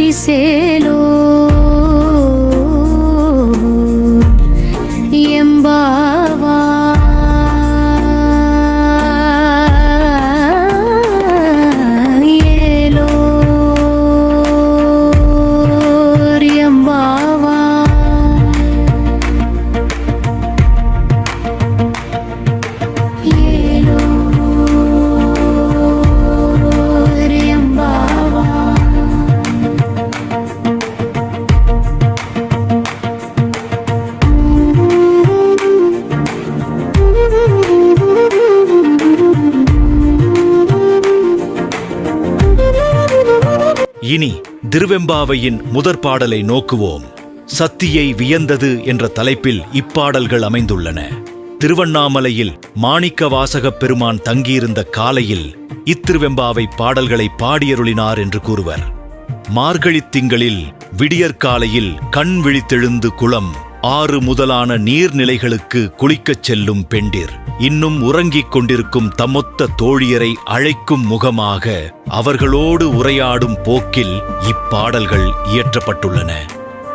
পরিসেলো இனி திருவெம்பாவையின் முதற் பாடலை நோக்குவோம். சத்தியை வியந்தது என்ற தலைப்பில் இப்பாடல்கள் அமைந்துள்ளன. திருவண்ணாமலையில் மாணிக்க வாசகப் பெருமான் தங்கியிருந்த காலையில் இத்திருவெம்பாவை பாடல்களை பாடியருளினார் என்று கூறுவர். மார்கழித் திங்களில் விடியற்காலையில் கண் விழித்தெழுந்து குளம் ஆறு முதலான நீர்நிலைகளுக்கு குளிக்கச் செல்லும் பெண்டிர். இன்னும் உறங்கிக் கொண்டிருக்கும் தமொத்த தோழியரை அழைக்கும் முகமாக அவர்களோடு உரையாடும் போக்கில் இப்பாடல்கள் இயற்றப்பட்டுள்ளன.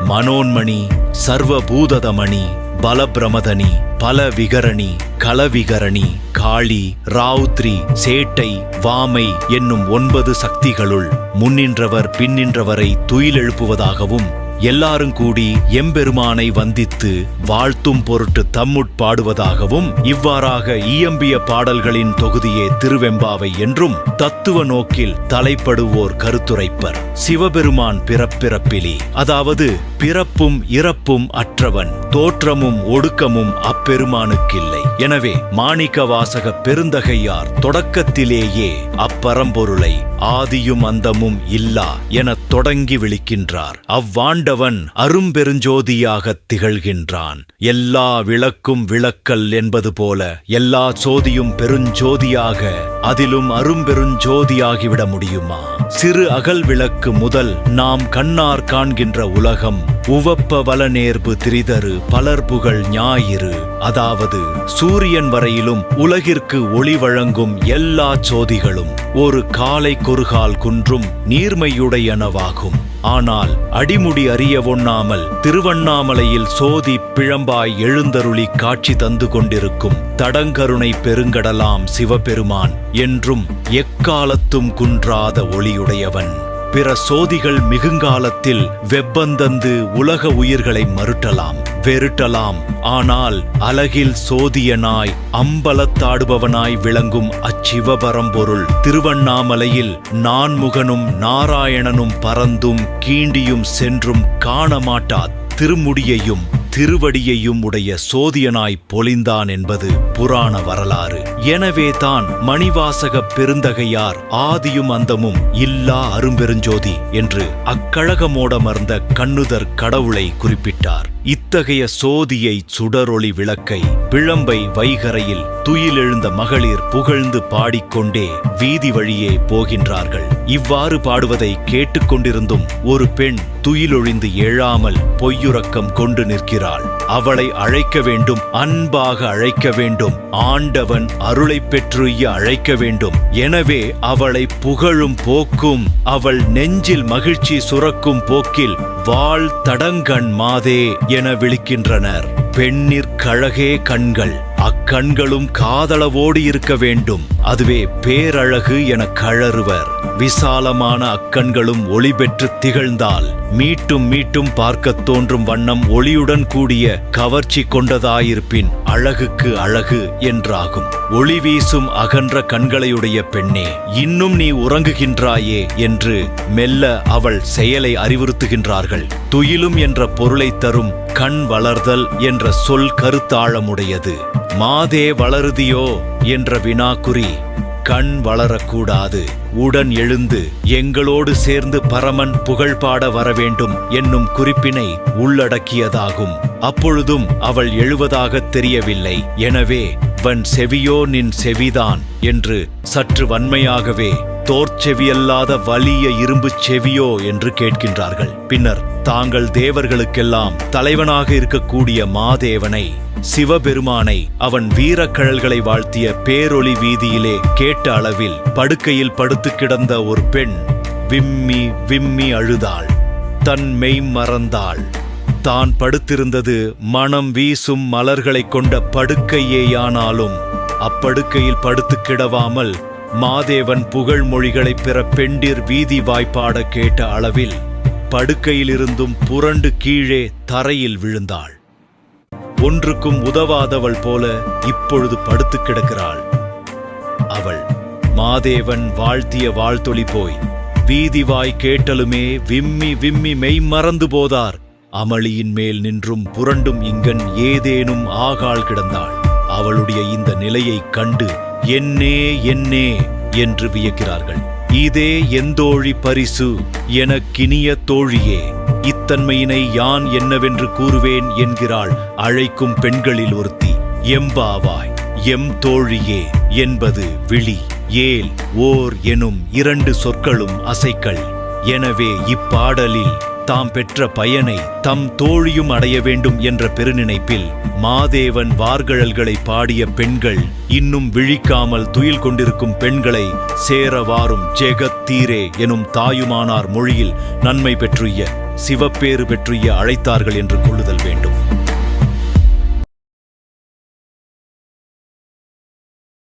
மனோன்மணி சர்வபூததமணி பலபிரமதனி பல விகரணி கலவிகரணி காளி ராவுத்ரி சேட்டை வாமை என்னும் ஒன்பது சக்திகளுள் முன்னின்றவர் பின்னின்றவரை துயிலெழுப்புவதாகவும் எல்லாரும் கூடி எம்பெருமானை வந்தித்து வாழ்த்தும் பொருட்டு தம்முட்பாடுவதாகவும் இவ்வாறாக இயம்பிய பாடல்களின் தொகுதியே திருவெம்பாவை என்றும் தத்துவ நோக்கில் தலைப்படுவோர் கருத்துரைப்பர். சிவபெருமான் பிறப்பிறப்பிலி. அதாவது பிறப்பும் இறப்பும் அற்றவன் தோற்றமும் ஒடுக்கமும் அப்பெருமானுக்கில்லை. எனவே மாணிக்க வாசக பெருந்தகையார் தொடக்கத்திலேயே அப்பரம்பொருளை ஆதியும் அந்தமும் இல்லா எனத் தொடங்கி விழிக்கின்றார். அவ்வாண்டவன் அரும்பெருஞ்சோதியாகத் திகழ்கின்றான். எல்லா விளக்கும் விளக்கல் என்பது போல எல்லா சோதியும் பெருஞ்சோதியாக அதிலும் அரும்பெருஞ்சோதியாகிவிட முடியுமா? சிறு அகல் விளக்கு முதல் நாம் கண்ணார் காண்கின்ற உலகம் உவப்ப வலநேர்பு திரிதரு பலர்புகழ் ஞாயிறு. அதாவது சூரியன் வரையிலும் உலகிற்கு ஒளி வழங்கும் எல்லா சோதிகளும் ஒரு காலை கொருகால் குன்றும் நீர்மையுடையனவாகும். ஆனால் அடிமுடி அறிய ஒண்ணாமல் திருவண்ணாமலையில் சோதி பிழம்பாய் எழுந்தருளி காட்சி தந்து கொண்டிருக்கும் தடங்கருணை பெருங்கடலாம் சிவபெருமான் என்றும் எக்காலத்தும் குன்றாத ஒளியுடையவன். பிற சோதிகள் மிகுங்காலத்தில் வெப்பந்தந்து உலக உயிர்களை மறுட்டலாம் வெருட்டலாம். ஆனால் அலகில் சோதியனாய் அம்பலத்தாடுபவனாய் விளங்கும் அச்சிவபரம்பொருள் திருவண்ணாமலையில் நான்முகனும் நாராயணனும் பறந்தும் கீண்டியும் சென்றும் காணமாட்டாத் திருமுடியையும் திருவடியையும் உடைய சோதியனாய் பொலிந்தான் என்பது புராண வரலாறு. எனவே தான் மணிவாசக பெருந்தகையார் ஆதியும் அந்தமும் இல்லா அரும்பெருஞ்சோதி என்று அக்கழகமோடமர்ந்த கண்ணுதர் கடவுளை குறிப்பிட்டார். இத்தகைய சோதியை சுடரொளி விளக்கை பிழம்பை வைகரையில் துயிலெழுந்த மகளிர் புகழ்ந்து பாடிக்கொண்டே வீதி வழியே போகின்றார்கள். இவ்வாறு பாடுவதை கேட்டுக்கொண்டிருந்தும் ஒரு பெண் துயிலொழிந்து எழாமல் பொய்யுறக்கம் கொண்டு நிற்கிறாள். அவளை அழைக்க வேண்டும் அன்பாக அழைக்க வேண்டும் ஆண்டவன் அருளை பெற்றுய்ய அழைக்க வேண்டும். எனவே அவளை புகழும் போக்கும் அவள் நெஞ்சில் மகிழ்ச்சி சுரக்கும் போக்கில் வாழ் தடங்கண் மாதே என விழிக்கின்றனர். பெண்ணிற்கழகே கண்கள். அக்கண்களும் காதளவோடு இருக்க வேண்டும். அதுவே பேரழகு என கழறுவர். விசாலமான அக்கண்களும் ஒளி பெற்று திகழ்ந்தால். மீட்டும் மீட்டும் பார்க்கத் தோன்றும் வண்ணம் ஒளியுடன் கூடிய கவர்ச்சி கொண்டதாயிருப்பின் அழகுக்கு அழகு என்றாகும். ஒளி வீசும் அகன்ற கண்களையுடைய பெண்ணே இன்னும் நீ உறங்குகின்றாயே என்று மெல்ல அவள் செயலை அறிவுறுத்துகின்றார்கள். துயிலும் என்ற பொருளை தரும் கண் வளர்தல் என்ற சொல் கருத்தாழமுடையது. மாதே வளருதியோ என்ற வினாக்குறி கண் வளரக்கூடாது. உடன் எழுந்து எங்களோடு சேர்ந்து பரமன் புகழ் பாட வரவேண்டும் என்னும் குறிப்பினை உள்ளடக்கியதாகும். அப்பொழுதும் அவள் எழுவதாகத் தெரியவில்லை. எனவே வன் செவியோ நின் செவிதான் என்று சற்று வன்மையாகவே தோற்செவியல்லாத வலிய இரும்புச் செவியோ என்று கேட்கின்றார்கள். பின்னர் தாங்கள் தேவர்களுக்கெல்லாம் தலைவனாக இருக்கக்கூடிய மாதேவனை சிவபெருமானை அவன் வீரக்கழல்களை வாழ்த்திய பேரொளி வீதியிலே கேட்ட அளவில் படுக்கையில் படுத்து கிடந்த ஒரு பெண் விம்மி விம்மி அழுதாள். தன் மெய் மறந்தாள். தான் படுத்திருந்தது மனம் வீசும் மலர்களைக் கொண்ட படுக்கையேயானாலும் அப்படுக்கையில் படுத்து கிடவாமல் மாதேவன் புகழ் மொழிகளைப் பெற பெண்டிர் வீதி வாய்ப்பாட கேட்ட அளவில் படுக்கையிலிருந்தும் புரண்டு கீழே தரையில் விழுந்தாள். ஒன்றுக்கும் உதவாதவள் போல இப்பொழுது படுத்து கிடக்கிறாள். அவள் மாதேவன் வாழ்த்திய வாழ்த்தொளி போய் வீதிவாய் கேட்டலுமே விம்மி விம்மி மெய் மறந்து போதார். அமளியின் மேல் நின்றும் புரண்டும் இங்கன் ஏதேனும் ஆகாள் கிடந்தாள். அவளுடைய இந்த நிலையைக் கண்டு என்னே என்னே என்று வியக்கிறார்கள். இதே எந்தோழி பரிசு எனக்கினிய தோழியே இத்தன்மையினை யான் என்னவென்று கூறுவேன் என்கிறாள் அழைக்கும் பெண்களில் ஒருத்தி. எம்பாவாய் எம் தோழியே என்பது விழி ஏல் ஓர் எனும் இரண்டு சொற்களும் அசைக்கள். எனவே இப்பாடலில் தாம் பெற்ற பயனை தம் தோழியும் அடைய வேண்டும் என்ற பெருநினைப்பில் மாதேவன் வார்கழல்களை பாடிய பெண்கள் இன்னும் விழிக்காமல் துயில் கொண்டிருக்கும் பெண்களை சேரவாரும் ஜெகத்தீரே எனும் தாயுமானார் மொழியில் நன்மை பெற்றுய சிவப்பேறு பெற்றுய அழைத்தார்கள் என்று கொள்ளுதல் வேண்டும்.